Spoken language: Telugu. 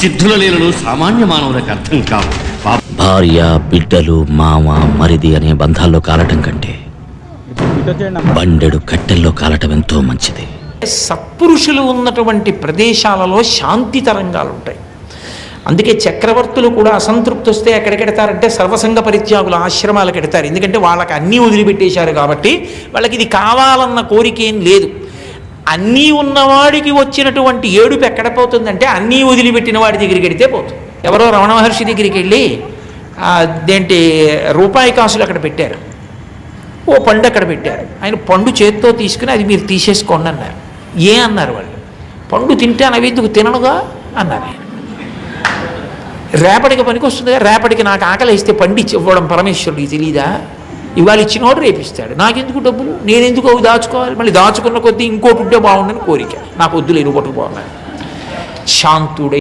సిద్ధుల లీలలు సామాన్య మానవులకు అర్థం కావు. భార్య బిడ్డలు మామ మరిది అనే బంధాల్లో కాలటం కంటే బండెడు కట్టెల్లో కాలటం ఎంతో మంచిది. సత్పురుషులు ఉన్నటువంటి ప్రదేశాలలో శాంతి తరంగాలు ఉంటాయి. అందుకే చక్రవర్తులు కూడా అసంతృప్తి వస్తే ఎక్కడికెడతారంటే సర్వసంగ పరిత్యాగుల ఆశ్రమాలకు ఎడతారు ఎందుకంటే వాళ్ళకి అన్నీ వదిలిపెట్టేశారు కాబట్టి వాళ్ళకి ఇది కావాలన్న కోరిక ఏం లేదు. అన్నీ ఉన్నవాడికి వచ్చినటువంటి ఏడుపు ఎక్కడ పోతుందంటే అన్నీ వదిలిపెట్టిన వాడి దగ్గరికి వెడితే పోతుంది. ఎవరో రమణ మహర్షి దగ్గరికి వెళ్ళి దేంటి అదేంటి రూపాయి కాసులు అక్కడ పెట్టారు. ఓ పండు అక్కడ పెట్టారు. ఆయన పండు చేత్తో తీసుకుని అది మీరు తీసేసుకోండి అన్నారు. ఏ అన్నారు వాళ్ళు? పండు తింటే అవి ఎందుకు తిననుగా? అన్నారు ఆయన. రేపటికి పనికి వస్తుందిగా. రేపటికి నాకు ఆకలి ఇస్తే పండించి ఇవ్వడం పరమేశ్వరుడికి తెలీదా? ఇవాళ ఇచ్చినోడు రేపిస్తాడు నాకెందుకు డబ్బులు? నేను ఎందుకు అవి దాచుకోవాలి? మళ్ళీ దాచుకున్న కొద్దీ ఇంకోటి ఉంటే బాగుండని కోరిక. నాకు వద్దులేను పట్టుకుపోవాలి శాంతుడై